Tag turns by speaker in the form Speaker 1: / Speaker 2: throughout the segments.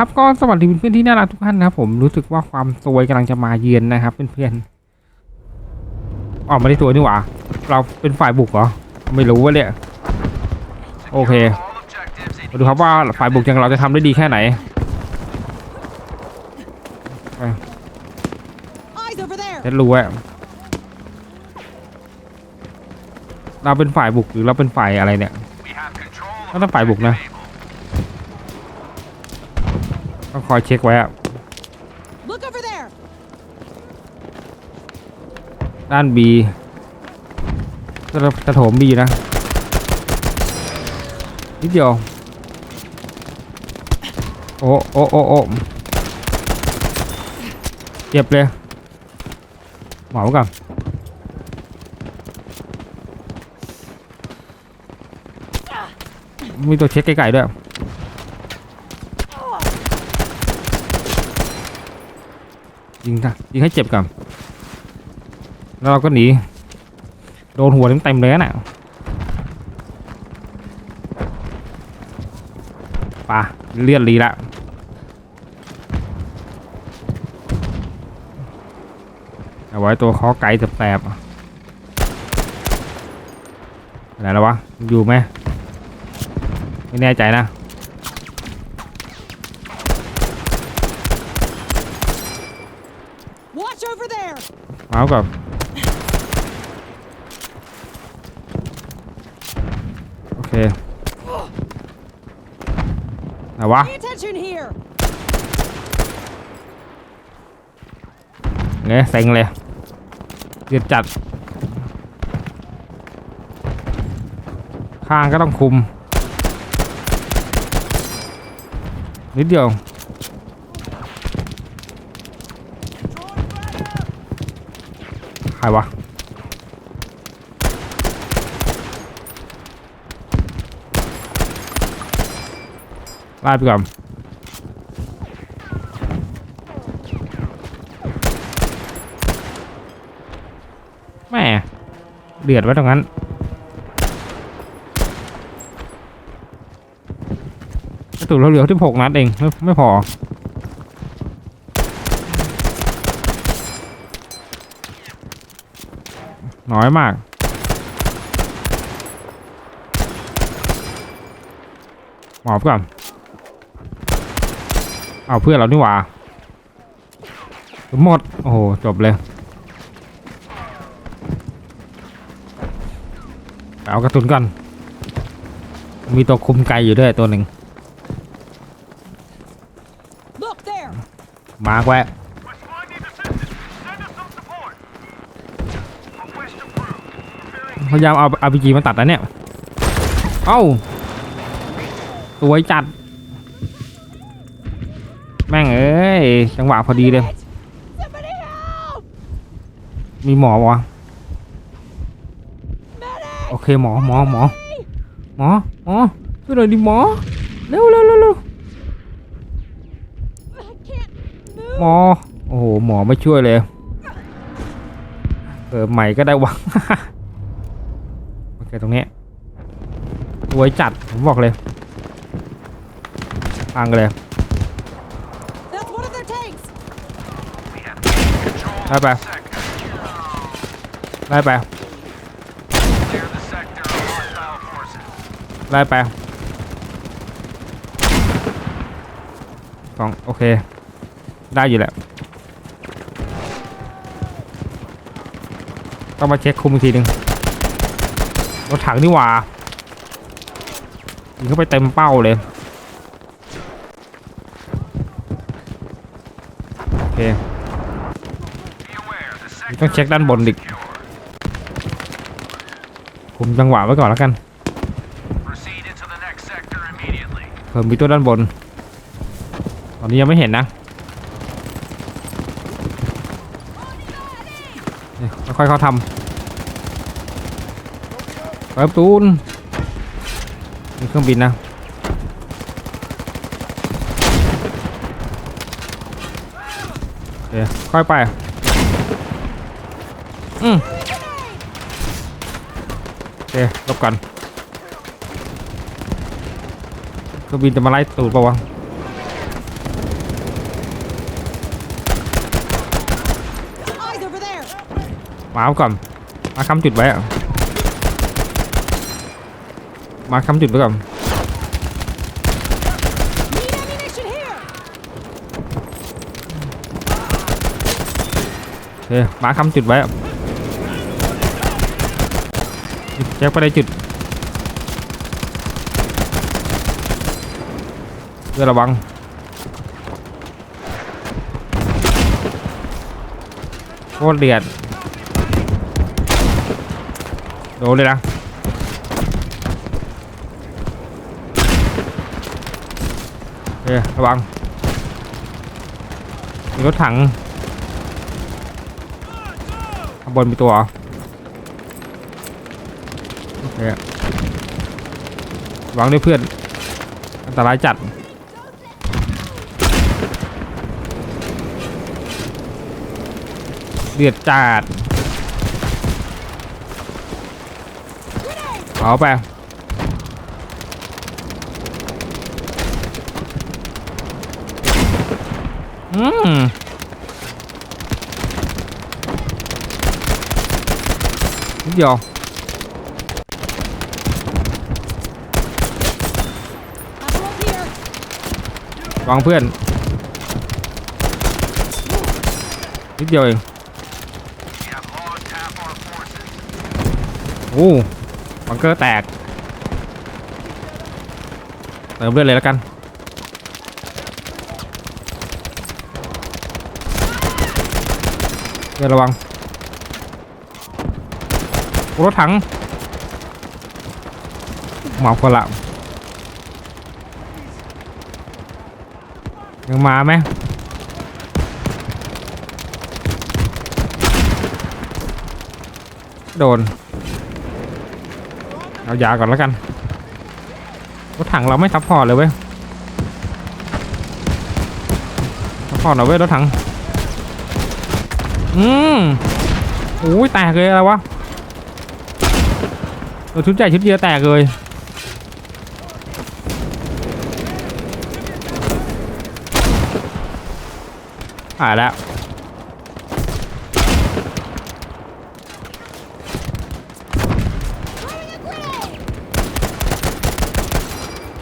Speaker 1: ครับก็สวัสดีเพื่อนๆที่น่ารักทุกท่านนะครับผมรู้สึกว่าความซวยกำลังจะมาเยือนนะครับเพื่อนๆออกมาได้ตัวนี่หว่าเราเป็นฝ่ายบุกเหรอไม่รู้ว่าเนี่ยโอเคมาดูครับว่าฝ่ายบุกยังเราจะทำได้ดีแค่ไหน
Speaker 2: Eyes over there.
Speaker 1: เท็ดรู้ว่าเราเป็นฝ่ายบุกหรือเราเป็นฝ่ายอะไรเนี่ยก็ต้องฝ่ายบุกนะ ต้อง คอยเช็คไว้อะ
Speaker 2: Look over there.
Speaker 1: ด้าน B จะจะโถม B นะ นิดเดียว โอ้โอ้โอ้โอ้เจ็บเลยหมอไว้ก่อนมีตัวเช็คไกลๆด้วย ยิงนะยิงให้เจ็บก่อนแล้วเราก็หนีโดนหัวเต็มๆเลยน่ะป่ะเลือดรีละเอาไว้ตัวคอไก่แสบๆอะไรแล้ววะอยู่ไหมไม่แน่ใจนะ เอากับโอเคไหนวะ
Speaker 2: Pay attention here.
Speaker 1: เงี้ยเซ็งเลยเดือดจัด ข้างก็ต้องคุม นิดเดียว ใครวะไล่ไปก่อนแม่เดือดไว้ตรงนั้นกระตุกเราเหลือที่หกนัดเอง ไม่ไม่พอ น้อยมาก หมอบก่อน เอาเพื่อนเรานี่หว่าหมด โอ้โห จบเลยเอากระตุนก่อน มีตัวคุมไกลอยู่ด้วยตัวหนึ่ง
Speaker 2: Look there.
Speaker 1: มาร์กไว้
Speaker 3: Responding
Speaker 1: พยายามเอาอาพีจีมาตัดนะเนี่ย เอ้าสวยจัด แม่งเอ้ย จังหวะพอดีเลย มีหมอวะโอเคหมอหมอหมอหมอหมอช่วยหน่อยดิหมอ เร็วเร็วเร็วเร็วหมอ โอ้โห หมอไม่ช่วยเลยเออใหม่ก็ได้วะ โอเคตรงนี้สวยจัด ผมบอกเลยพังกันเลย
Speaker 2: That's one of their tanks.
Speaker 3: control
Speaker 1: ได้ไป
Speaker 3: sector.
Speaker 1: ได้ไป
Speaker 3: Clear the sector of hostile forces.
Speaker 1: ได้ไปสองโอเค ได้อยู่แหละต้องมาเช็คคุมอีกทีหนึ่ง รถถังนี่หว่ายิงเข้าไปเต็มเป้าเลย โอเค ต้องเช็คด้านบนดิคุมจังหวะไว้ก่อนแล้วกันเพิ่มมีตัวด้านบน ตอนนี้ยังไม่เห็นนะค่อยๆเขาทำ ไปตูนมีเครื่องบินนะเดี๋ยวค่อยไป อืมเดี๋ยวลบกันเครื่องบินจะมาไล่ตูดปะวะมาเอาก่อน มาคำจุดไว้อะ มาคำจุดไว้ก่อน
Speaker 2: Need ammunition here.
Speaker 1: โอมาคำจุดไว้แจ็คไปได้จุดเพื่อระวังโคตรเดือดโดนเลยนะ โอเคระวังมีรถถังข้างบนมีตัวเหรอโอเคระวังด้วยเพื่อน อันตรายจัดเดือดจัดเอาไป อืมนิดเดียววางเพื่อน นิดเดียวเอง โอ้บังเกอร์แตกเติมเลือดเลยแล้วกัน เดี๋ยวระวังรถถังหมอบคนละยังมาไหมโดน เอายาก่อนแล้วกันรถถังเราไม่ซัพพอร์ตเลยเว้ยซัพพอร์ตหน่อยเว้ยรถถัง อืมโอ้ยแตกเลยอะไรวะเราชุดใหญ่ชุดเดียวแตกเลยหายแล้ว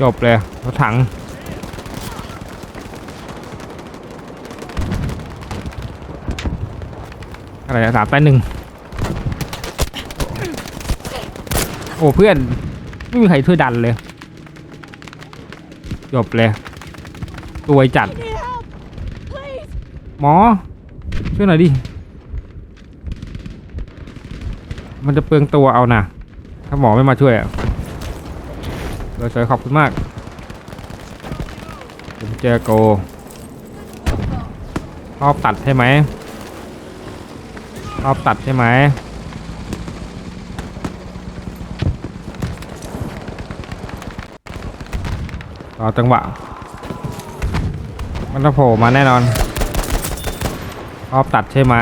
Speaker 1: จบเลยรถถัง อะไรอะสามแปดหนึ่งโอ้เพื่อน ไม่มีใครช่วยดันเลย จบเลยตัวยจัด
Speaker 2: I need help. Please.
Speaker 1: หมอ ช่วยหน่อยดิ มันจะเปลืองตัวเอานะถ้าหมอไม่มาช่วยอะเราช่วยขอบคุณมาก ผมเจอโกชอบตัดใช่ไหม ชอบตัดใช่ไหมรอจังหวะ มันจะโผล่มาแน่นอนชอบตัดใช่ไหม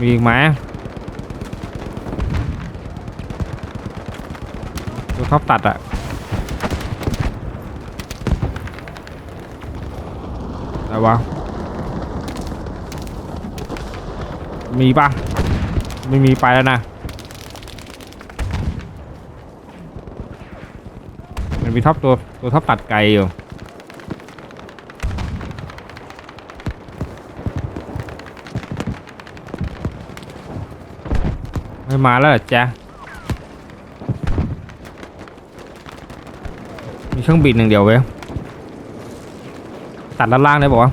Speaker 1: มีอีกไหมตัวชอบตัดอะอะไร วะ มีปะไม่มีไปแล้วนะ มันมีท็อปตัวตัวท็อปตัดไกลอยู่ไม่มาแล้วจ๊ะมีเครื่องบินหนึ่งเดียวเว้ย ตัดด้านล่างได้บอกว่าว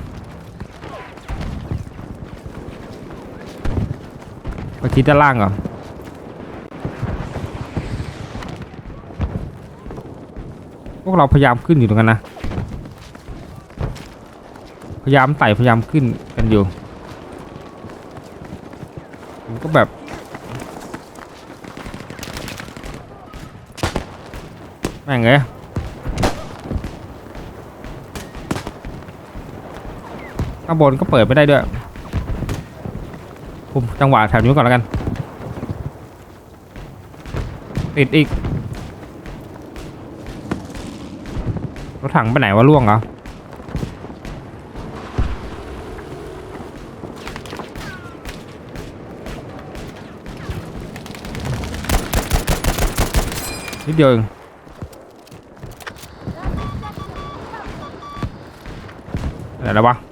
Speaker 1: ะไปคิดด้านล่างก่อนพวกเราพยายามขึ้นอยู่ตรงนั้นนะ พยายามไต่พยายามขึ้นกันอยู่ผมก็แบบแม่งเอ้ย ข้างบนก็เปิดไม่ได้ด้วยผมจังหวะแถวนี้ก่อนแล้วกัน ติดอีก รถถังไปไหนวะล่วงเหรอ นิดเดียวเองอะไรนะวะ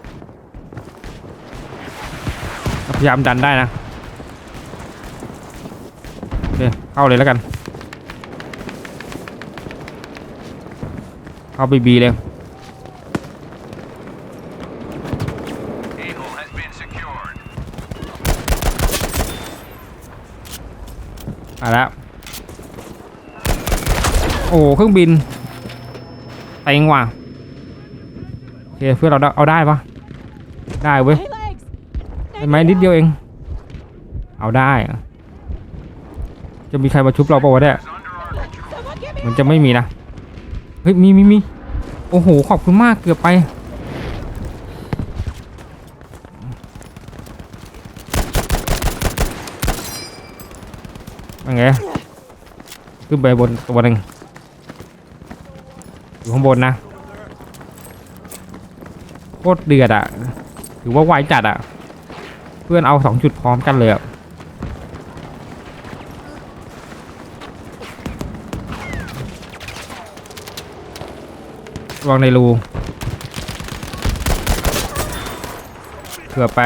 Speaker 1: พยายามดันได้นะโอเคเข้าเลยแล้วกัน เข้าบีบีเลย
Speaker 3: Eagle has been secured.
Speaker 1: มาแล้วโอ้เครื่องบินเต็งว่ะโอเคเพื่อนเราเอาได้ปะได้เว้ย ได้ไหมนิดเดียวเอง เอาได้ จะมีใครมาชุบเราเปล่าวะเนี่ยมันจะไม่มีนะ เฮ้ย มีมีมีโอ้โห ขอบคุณมากเกือบไป ยังไงขึ้นไปบนตัวหนึ่งอยู่ข้างบนนะ โคตรเดือดอะ ถือว่าไวจัดอะ เพื่อนเอาสองจุดพร้อมกันเลยอะวางในรูเกือบไป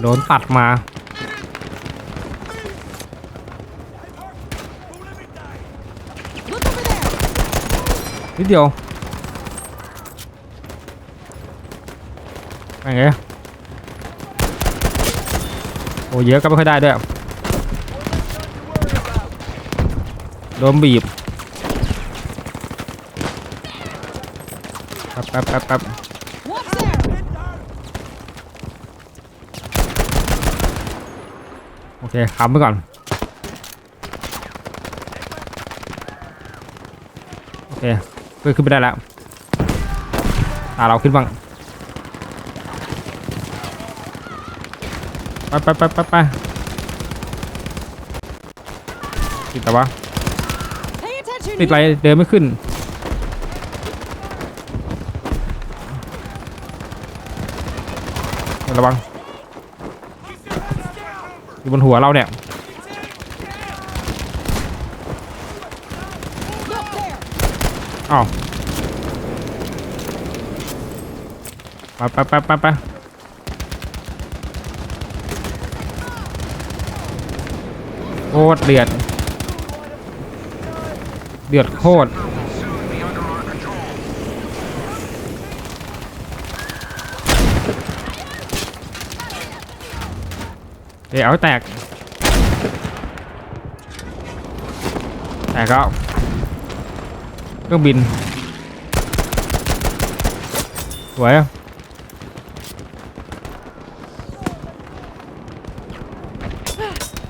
Speaker 1: โดนตัดมา นิดเดียว ยังไงโอ้เยอะก็ไม่ค่อยได้ด้วยโดนบีบแป๊บแป๊บแป๊บแป๊บโอเคค้ำไปก่อน โอเคเพื่อนขึ้นไปได้แล้วตาเราขึ้นบ้าง ไปไปไปไปไปติดแต่ว่าติดอะไรเดินไม่ขึ้นระวังอยู่บนหัวเราเนี่ยอ้าวไปไปไปไปไปโค ตรเดือด เดือดโคตร เดี๋ยวแตก แตกแล้วเครื่องบิน สวยอะ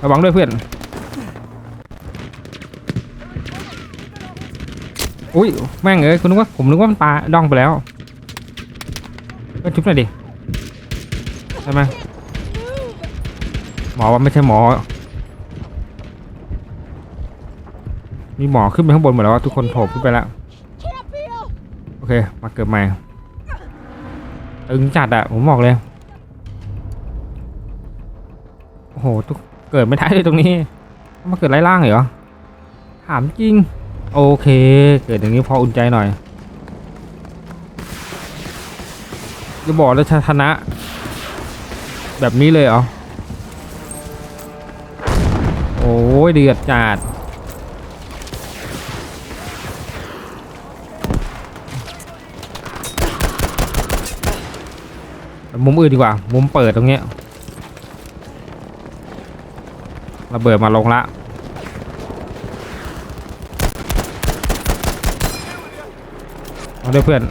Speaker 1: ระวังด้วยเพื่อน อุ้ยแม่งเอ้ยคุณนึกว่าผมนึกว่ามันปลาดองไปแล้วก็ชุบหน่อยดิใช่ไหมหมอว่าไม่ใช่หมอ มีหมอขึ้นไปข้างบนหมดแล้วทุกคนโผล่ขึ้นไปแล้วโอเคมาเกิดใหม่ตึงจัดอะผมบอกเลยโอ้โหทุกเกิดไม่ได้เลยตรงนี้มาเกิดไล่ล่างเหรอถามจริง โอเค เกิดอย่างนี้พออุ่นใจหน่อยจะบอกแล้วชนะ แบบนี้เลยเหรอ โอ้ยเดือดจัดมุมอื่นดีกว่า มุมเปิดตรงเนี้ยระเบิดมาลงละ เอาด้วยเพื่อน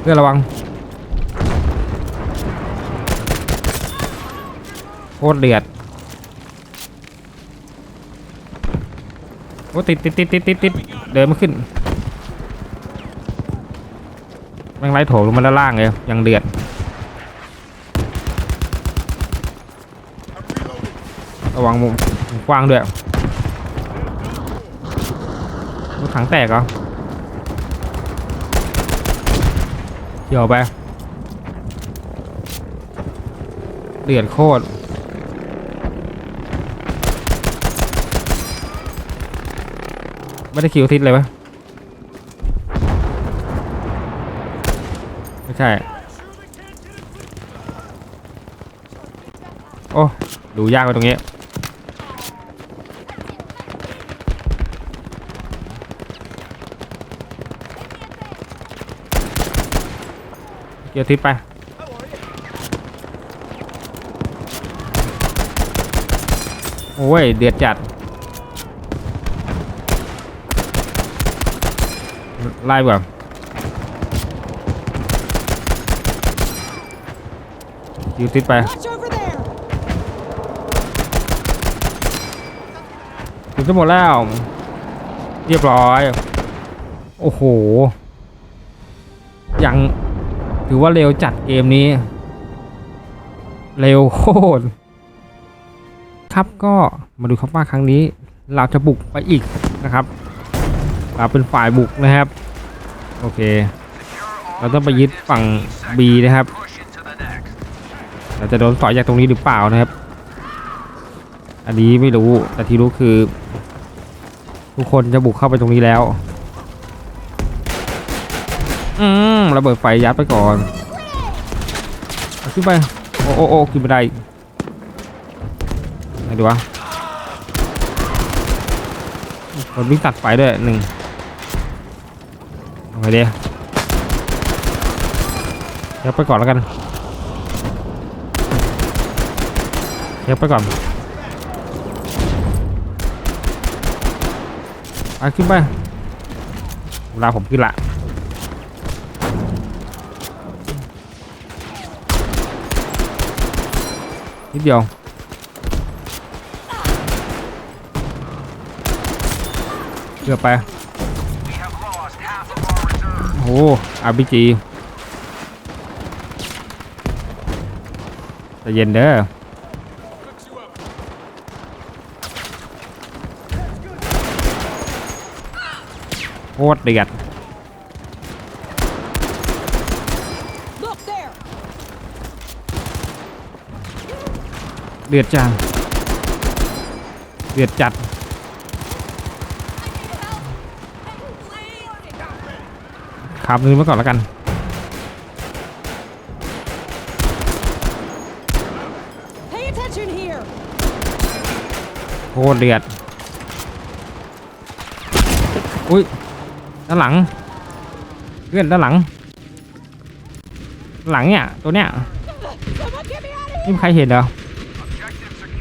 Speaker 1: เพื่อนระวังโคตรเดือดโอ้ติดติดติดติดติดติดเดินไม่ขึ้นแม่งไล่โถลงมาด้านล่างเลยยังเดือด ระวังมุมกว้างด้วยรถถังแตกเหรอเกี่ยวไปเดือดโคตรไม่ได้คิวทิศเลยวะไม่ใช่ โอ้ ดูยากไปตรงนี้ เกี่ยวทิศไป โอ้ย เดือดจัด ไล่แบบคิวทิศไป
Speaker 2: Watch over there.
Speaker 1: ถึงจะหมดแล้ว เรียบร้อย โอ้โห ยัง ถือว่าเร็วจัดเกมนี้ เร็วโคตรครับก็มาดูครับว่าครั้งนี้เราจะบุกไปอีกนะครับ เราเป็นฝ่ายบุกนะครับ โอเค เราต้องไปยึดฝั่ง B นะครับ เราจะโดนสอยจากตรงนี้หรือเปล่านะครับ อันนี้ไม่รู้แต่ที่รู้คือ ทุกคนจะบุกเข้าไปตรงนี้แล้ว อืมระเบิดไฟยัดไปก่อนขึ้นไป โอ้โอ้โอ้ขึ้นไม่ได้ไหนดูวะคนวิ่งตัดไฟด้วยหนึ่งเอาไงดียัดไปก่อนแล้วกันเทปไปก่อนไปขึ้นไปเวลาผมขึ้นละ นิดเดียว เกือบไป โอ้อาร์บีจีใจเย็นเด้อโคตรเดือด
Speaker 2: Look there.
Speaker 1: เดือดจังเดือดจัด ขับนึงมาก่อนแล้วกัน
Speaker 2: Pay attention here.
Speaker 1: โคตรเดือด อุ้ย ด้านหลังเพื่อนด้านหลัง หลังเนี่ย ตัวเนี้ย
Speaker 2: Someone get me out of
Speaker 1: ไม่มีใครเห็นเหรอ
Speaker 3: Objective secure.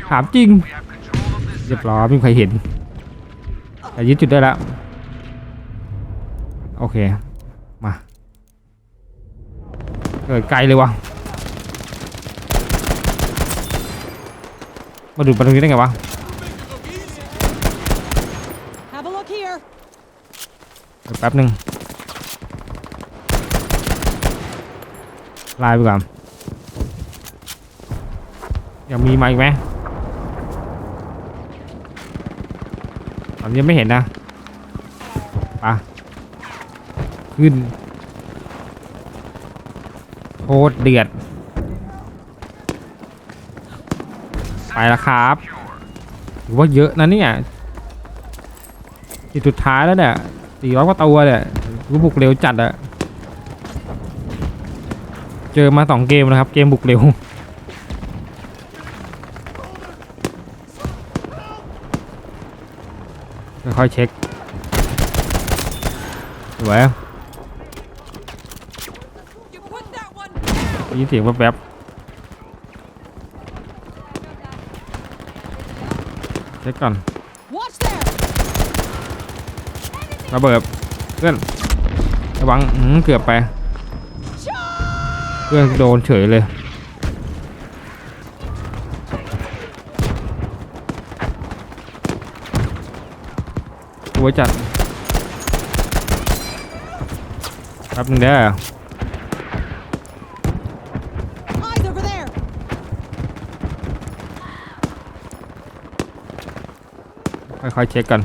Speaker 1: ถามจริง
Speaker 3: We have control of this
Speaker 1: เรียบ
Speaker 3: sector.
Speaker 1: ร้อยไม่มีใครเห็นแต่ยึดจุดได้แล้ว โอเค มา เกิดไกลเลยวะมาดูดมาตรงนี้ได้ไงวะ
Speaker 2: Have a look here.
Speaker 1: เดี๋ยวแป๊บหนึ่งไลน์ไปก่อนยังมีมาอีกไหม ตอนนี้ยังไม่เห็นนะไปะขึ้นโคตรเดือด ไปแล้วครับถือว่าเยอะนะเนี่ยทีสุดท้ายแล้วเนี่ยสี่ร้อยกว่าตัวเนี่ยรู้บุกเร็วจัดอะเจอมาสองเกมนะครับ เกมบุกเร็ว ค่อยๆเช็คสวย
Speaker 2: You put that one
Speaker 1: ได้ยินเสียงแวบๆเช็คก่อนระเบิดเพื่อนระวังเกือบไปเพื่อนโดนเฉยเลย ไว้จัดครับนึงเด้อค่อยๆเช็คกัน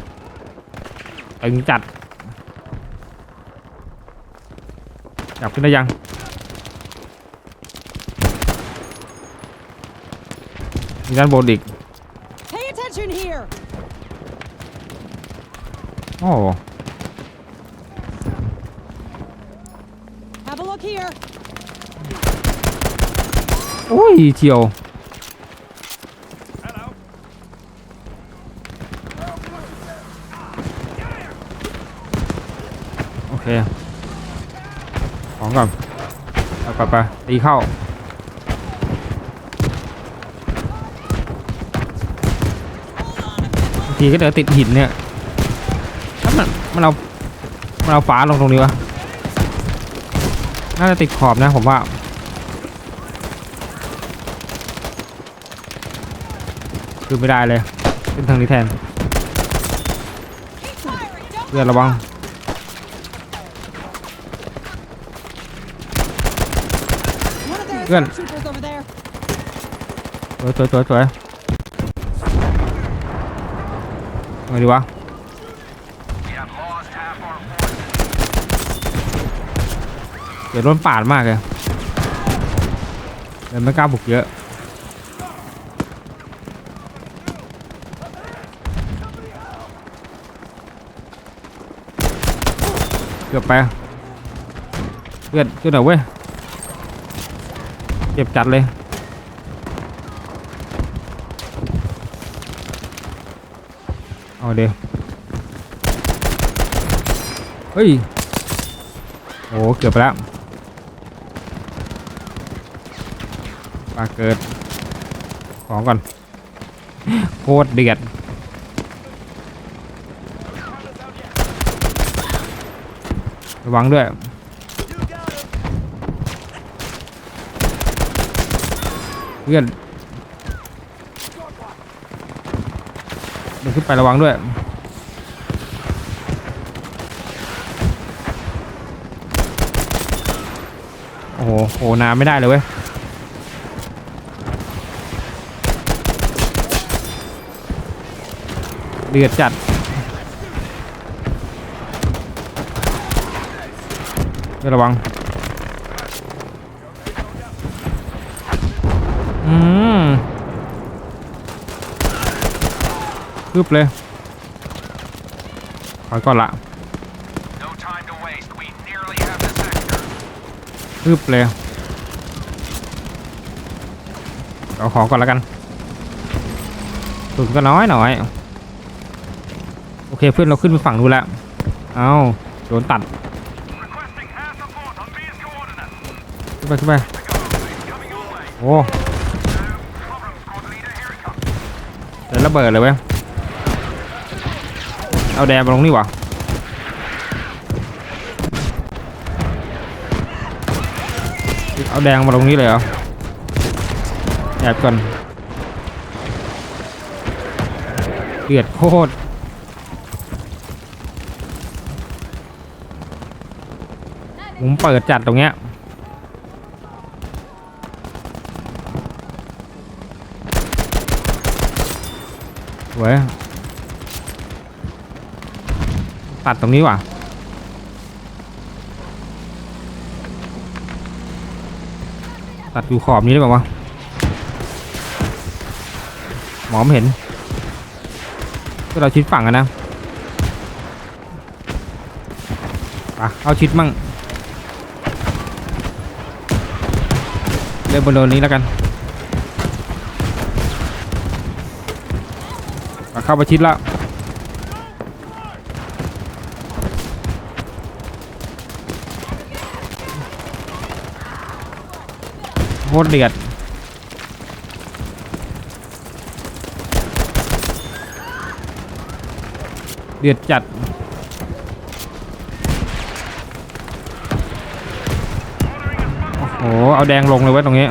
Speaker 1: ตึงจัดจับขึ้นได้ยังมีด้านบนอีก โอ้
Speaker 2: Have a look here.
Speaker 1: โอ้ยเฉียว
Speaker 3: Hello.
Speaker 1: โอเค ของก่อนไปไปไปตีเข้าบางทีก็เดี๋ยวติดหินเนี่ยถ้า มันมันเอามันเอาฝาลงตรงนี้วะน่าจะติดขอบนะผมว่าคือไม่ได้เลยขึ้นทางนี้แทนเพื่อนระวัง
Speaker 2: One of their
Speaker 1: Good.
Speaker 2: assault troopers over there.
Speaker 1: สวยสวยสวยสวยไงดีวะ เดี๋ยวโดนปาดมากเลยเลยไม่กล้าบุกเยอะเกือบไปเพื่อนช่วยหน่อยเว้ยเจ็บจัดเลยเอาเดี๋ยวเฮ้ยโอ้เกือบไปแล้ว ปลาเกิด ของก่อน โคตรเดือดระวังด้วย เพื่อนเดินขึ้นไประวังด้วยโอ้โหโหน้ำไม่ได้เลยเว้ย เดือดจัด ระวัง อืมคืบเลยถอยก่อนละ
Speaker 3: No time to waste. We nearly have the sector.
Speaker 1: คืบเลยเอาขอก่อนล้วกันสุดก็น้อยหน่อย เคเพื่อนเราขึ้นไปฝั่งนู้นแล้วเอาโดนตัดขึ้นไปขึ้นไปโอ้เดี๋ยวระเบิดเลยเว้ยเอาแดงมาลงนี่วะเอาแดงมาลงนี้เลยเหรอแอบก่อนเดือดโคตร ผมเปิดจัดตรงเนี้ยสวยตัดตรงนี้ว่ะตัดอยู่ขอบนี้ได้ป่าวะหมอไม่เห็นก็เราชิดฝั่งกันนะไปเอาชิดมั่ง เล่นบนโดนนี้แล้วกันไปเข้าไปชิดแล้วโคตรเดือดเดือดจัด โอ้โหเอาแดงลงเลยเว้ยตรงนี้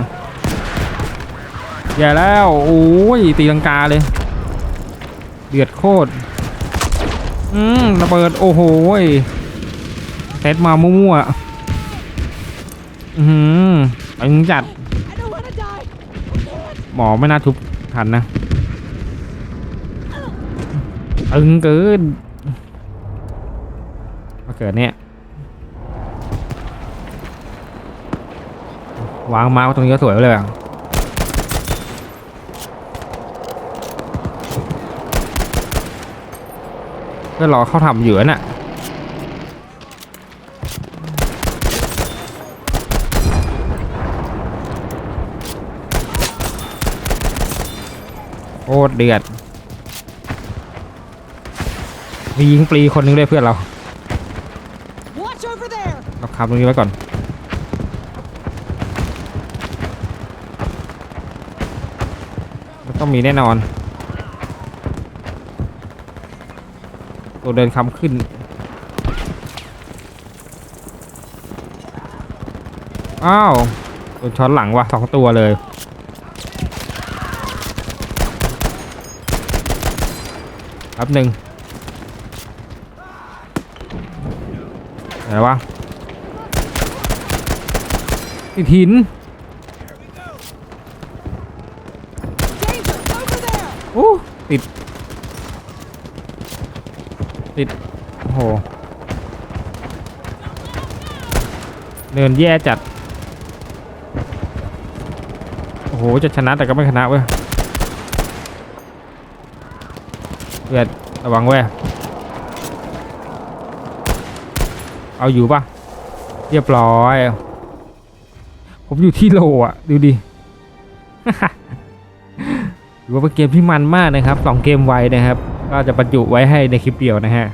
Speaker 1: แย่แล้วโอ้ยตีลังกาเลย เดือดโคตรอืมระเบิดโอ้โหเซตมามั่วๆอือหือไปจัด หมอไม่น่าทุบทันนะตึงเกินมาเกิดเนี่ย วางมาร์กตรงนี้ก็สวยเลยอะก็รอเขาทำอยู่น่ะโอ้รเดือดมียิงปลีคนนึงด้วยเพื่อนเราเราขับตรงนี้ไว้ก่อน ต้องมีแน่นอน ตัวเดินคำขึ้น อ้าวโดนช้อนหลังว่ะสองตัวเลยแป๊บหนึ่งไหนวะติดหิน อ้ติด ติด โอ้โหเนินแย่จัด โอ้โห จะชนะแต่ก็ไม่ชนะเว้ยเพื่อนระวังเว้ย เอาอยู่ปะเรียบร้อย ผมอยู่ที่โลอะ ดูดิ ถือว่าเป็นเกมที่มันมากนะครับสองเกมไวนะครับ ก็จะบรรจุไว้ให้ในคลิปเดียวนะฮะ